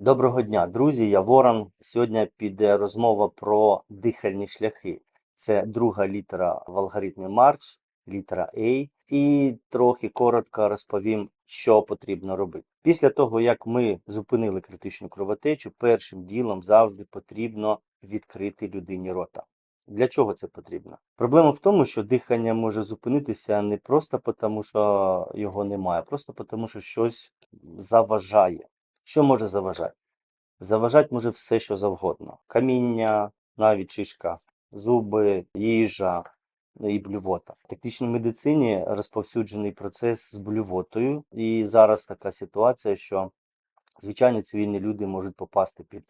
Доброго дня, друзі. Я Ворон. Сьогодні піде розмова про дихальні шляхи. Це друга літера в алгоритмі Марч, літера A. І трохи коротко розповім, що потрібно робити. Після того, як ми зупинили критичну кровотечу, першим ділом завжди потрібно відкрити людині рота. Для чого це потрібно? Проблема в тому, що дихання може зупинитися не просто тому, що його немає, а просто тому, що щось заважає. Що може заважати? Заважати може все, що завгодно. Каміння, навіть шишка, зуби, їжа ну, і блювота. В тактичній медицині розповсюджений процес з блювотою, і зараз така ситуація, що звичайні цивільні люди можуть попасти під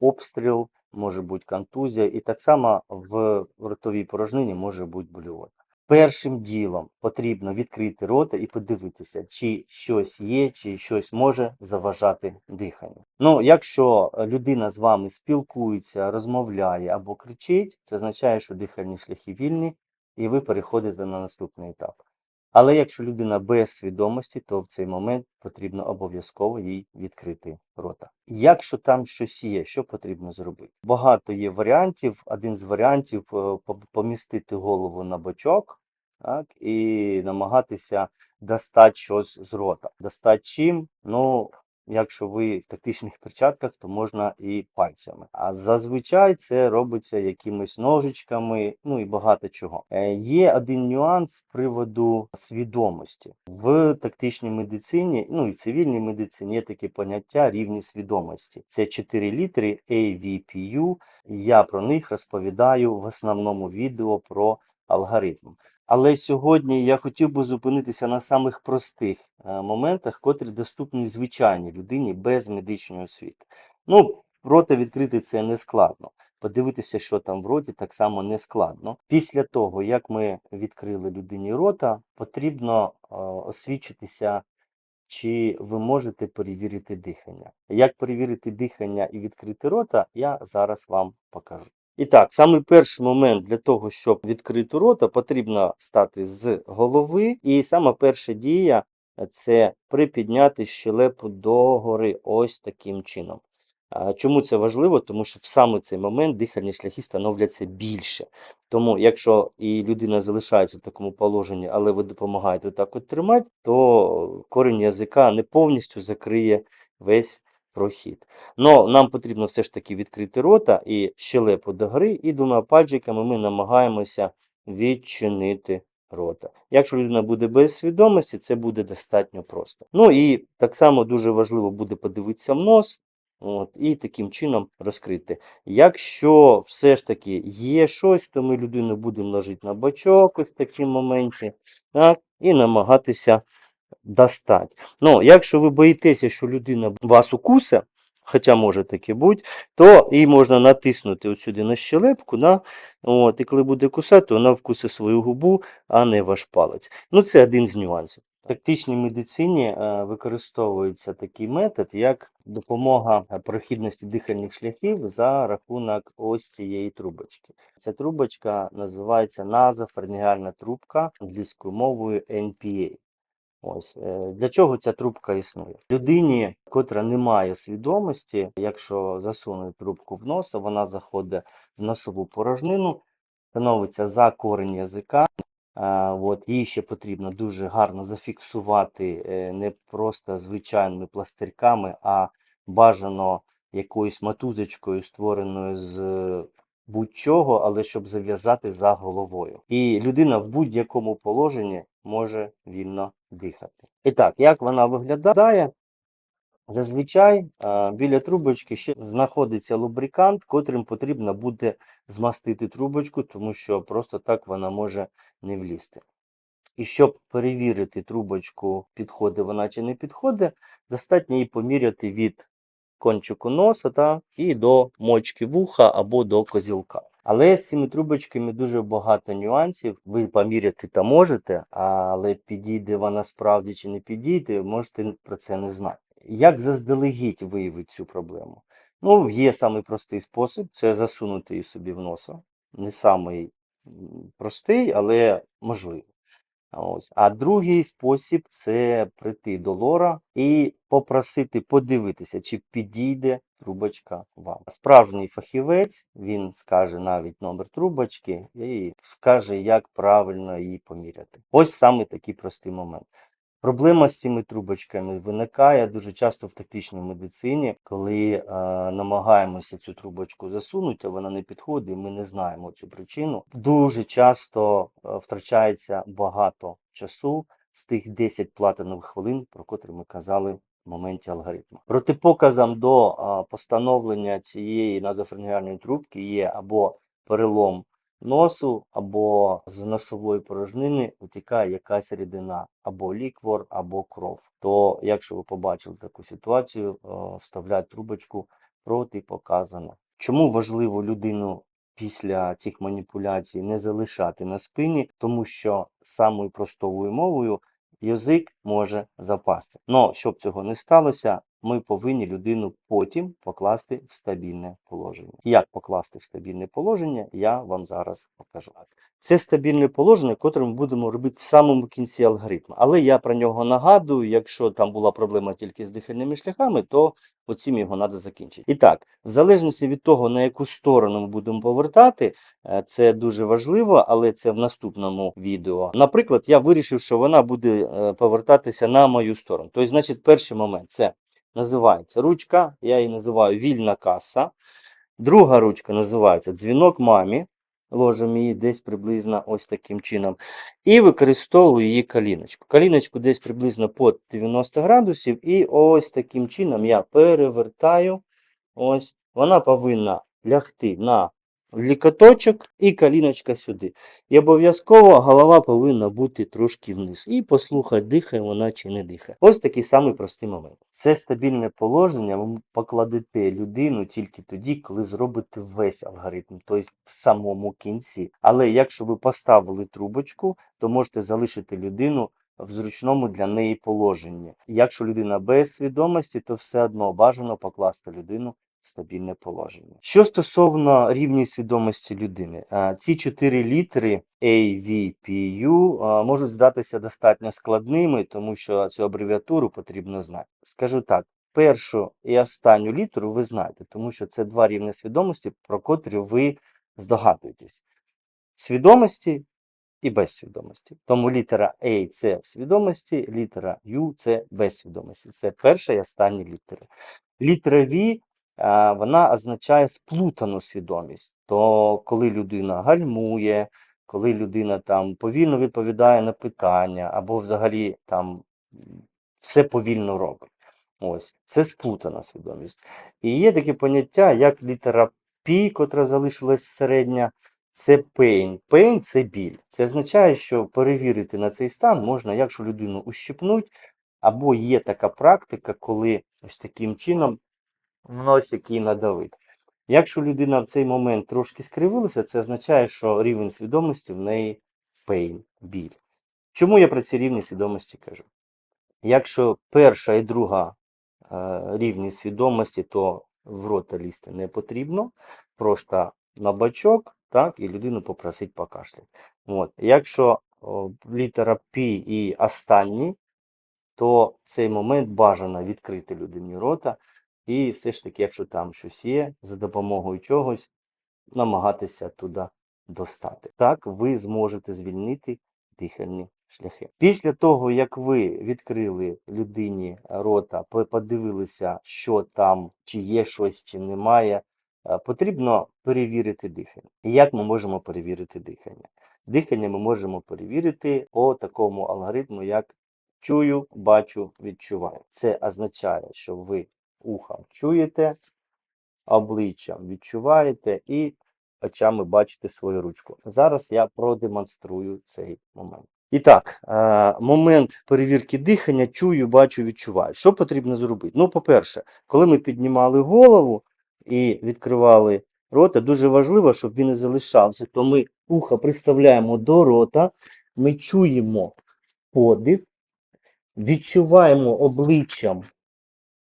обстріл, може бути контузія, і так само в ротовій порожнині може бути блювота. Першим ділом потрібно відкрити рота і подивитися, чи щось є, чи щось може заважати диханню. Ну, якщо людина з вами спілкується, розмовляє або кричить, це означає, що дихальні шляхи вільні, і ви переходите на наступний етап. Але якщо людина без свідомості, то в цей момент потрібно обов'язково їй відкрити рота. Якщо там щось є, що потрібно зробити? Багато є варіантів. Один з варіантів е, помістити голову на бочок так, і намагатися достати щось з рота. Достати чим? Ну, якщо ви в тактичних перчатках, то можна і пальцями. А зазвичай це робиться якимись ножичками, ну і багато чого. Е, Є один нюанс з приводу свідомості. В тактичній медицині, ну і цивільній медицині є таке поняття рівні свідомості. Це 4 літери AVPU. Я про них розповідаю в основному відео про алгоритм. Але сьогодні я хотів би зупинитися на самих простих е, моментах, котрі доступні звичайній людині без медичної освіти. Ну, рота відкрити це не складно. Подивитися, що там в роті, так само не складно. Після того, як ми відкрили людині рота, потрібно е, освідчитися, чи ви можете перевірити дихання. Як перевірити дихання і відкрити рота, я зараз вам покажу. І так, саме перший момент для того, щоб відкрити рота, потрібно стати з голови. І саме перша дія це припідняти щелепу догори ось таким чином. Чому це важливо? Тому що в саме цей момент дихальні шляхи становляться більше. Тому, якщо і людина залишається в такому положенні, але ви допомагаєте так от тримати, то корінь язика не повністю закриє весь прохід. Но нам потрібно все ж таки відкрити рота і щелепу догори, і двома пальчиками ми намагаємося відчинити рота. Якщо людина буде без свідомості, це буде достатньо просто. Ну і так само дуже важливо буде подивитися в нос. От, і таким чином розкрити. Якщо все ж таки є щось, то ми людину будемо ложити на бочок ось в такому моменті, так, і намагатися достати. Ну, якщо ви боїтеся, що людина вас укусе, хоча може таке бути, то їй можна натиснути от сюди на щелепку, да? от, і коли буде кусати, то вона вкусить свою губу, а не ваш палець. Ну, це один з нюансів. В тактичній медицині е, використовується такий метод, як допомога прохідності дихальних шляхів за рахунок ось цієї трубочки. Ця трубочка називається назофарніальна трубка англійською мовою NPA. Ось е, для чого ця трубка існує? Людині, котра не має свідомості, якщо засунути трубку в носа, вона заходить в носову порожнину, становиться за корень язика. От, їй ще потрібно дуже гарно зафіксувати е, не просто звичайними пластирками, а бажано якоюсь матузочкою, створеною з будь-чого, але щоб зав'язати за головою. І людина в будь-якому положенні може вільно дихати. І так, як вона виглядає? Зазвичай біля трубочки ще знаходиться лубрикант, котрим потрібно буде змастити трубочку, тому що просто так вона може не влізти. І щоб перевірити трубочку, підходить вона чи не підходить, достатньо її поміряти від кончику носа та, і до мочки вуха або до козілка. Але з цими трубочками дуже багато нюансів. Ви поміряти та можете, але підійде вона справді чи не підійде, можете про це не знати. Як заздалегідь виявити цю проблему? Ну, є самий простий спосіб це засунути її собі в носа. Не самий простий, але можливий. Ось. А другий спосіб це прийти до лора і попросити подивитися, чи підійде трубочка вам. Справжній фахівець, він скаже навіть номер трубочки і скаже, як правильно її поміряти. Ось саме такий простий момент. Проблема з цими трубочками виникає дуже часто в тактичній медицині, коли е, намагаємося цю трубочку засунути, а вона не підходить, і ми не знаємо цю причину. Дуже часто е, втрачається багато часу з тих 10 платинових хвилин, про котрі ми казали в моменті алгоритму. Протипоказом до е, постановлення цієї назофреніальної трубки є або перелом носу або з носової порожнини витікає якась рідина, або ліквор, або кров. То, якщо ви побачили таку ситуацію, е, вставляти трубочку протипоказано. Чому важливо людину після цих маніпуляцій не залишати на спині? Тому що самою простовою мовою язик може запасти. Но щоб цього не сталося, ми повинні людину потім покласти в стабільне положення. Як покласти в стабільне положення, я вам зараз покажу. Це стабільне положення, котре ми будемо робити в самому кінці алгоритму. Але я про нього нагадую, якщо там була проблема тільки з дихальними шляхами, то оцім його треба закінчити. І так, в залежності від того, на яку сторону ми будемо повертати, е, це дуже важливо, але це в наступному відео. Наприклад, я вирішив, що вона буде е, повертатися на мою сторону. Тобто, значить, перший момент це називається ручка, я її називаю вільна каса. Друга ручка називається дзвінок мамі. Ложимо її десь приблизно ось таким чином. І використовую її каліночку. Каліночку десь приблизно по 90 градусів. І ось таким чином я перевертаю. Ось. Вона повинна лягти на лікоточок і каліночка сюди. І обов'язково голова повинна бути трошки вниз. І послухати, дихає вона чи не дихає. Ось такий самий простий момент. Це стабільне положення, ви покладете людину тільки тоді, коли зробите весь алгоритм, тобто в самому кінці. Але якщо ви поставили трубочку, то можете залишити людину в зручному для неї положенні. Якщо людина без свідомості, то все одно бажано покласти людину стабільне положення. Що стосовно рівня свідомості людини, ці чотири літери A, V, P, U можуть здатися достатньо складними, тому що цю абревіатуру потрібно знати. Скажу так. Першу і останню літеру ви знаєте, тому що це два рівні свідомості, про котрі ви здогадуєтесь. Свідомості і без свідомості. Тому літера A це в свідомості, літера U це без свідомості. Це перша і остання літери. Літера V вона означає сплутану свідомість. То коли людина гальмує, коли людина там повільно відповідає на питання, або взагалі там все повільно робить. Ось, це сплутана свідомість. І є таке поняття, як літера P, котра залишилась середня, це pain. Pain – це біль. Це означає, що перевірити на цей стан можна, якщо людину ущипнуть, або є така практика, коли ось таким чином носик її надавити. Якщо людина в цей момент трошки скривилася, це означає, що рівень свідомості в неї pain, біль. Чому я про ці рівні свідомості кажу? Якщо перша і друга е, рівні свідомості, то в рота лізти не потрібно. Просто на бачок, так, і людину попросить покашляти. От. Якщо літера P і останній, то в цей момент бажано відкрити людині рота. І все ж таки, якщо там щось є, за допомогою чогось намагатися туди достати. Так ви зможете звільнити дихальні шляхи. Після того, як ви відкрили людині рота, подивилися, що там, чи є щось, чи немає, е, потрібно перевірити дихання. І як ми можемо перевірити дихання? Дихання ми можемо перевірити по такому алгоритму, як чую, бачу, відчуваю. Це означає, що ви ухом чуєте, обличчям відчуваєте і очами бачите свою ручку. Зараз я продемонструю цей момент. І так, е, момент перевірки дихання чую, бачу, відчуваю. Що потрібно зробити? Ну, по-перше, коли ми піднімали голову і відкривали рота, дуже важливо, щоб він не залишався. То ми ухо приставляємо до рота, ми чуємо подих, відчуваємо обличчям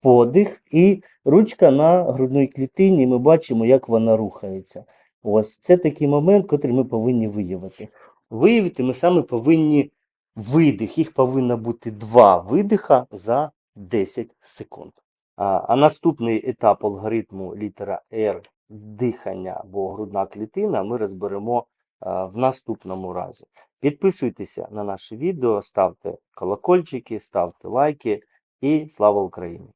подих, і ручка на грудній клітині, ми бачимо, як вона рухається. Ось це такий момент, який ми повинні виявити. Виявити ми саме повинні видих. Їх повинно бути два видиха за 10 секунд. А, а наступний етап алгоритму літера R дихання або грудна клітина ми розберемо а, в наступному разі. Підписуйтеся на наше відео, ставте колокольчики, ставте лайки і слава Україні!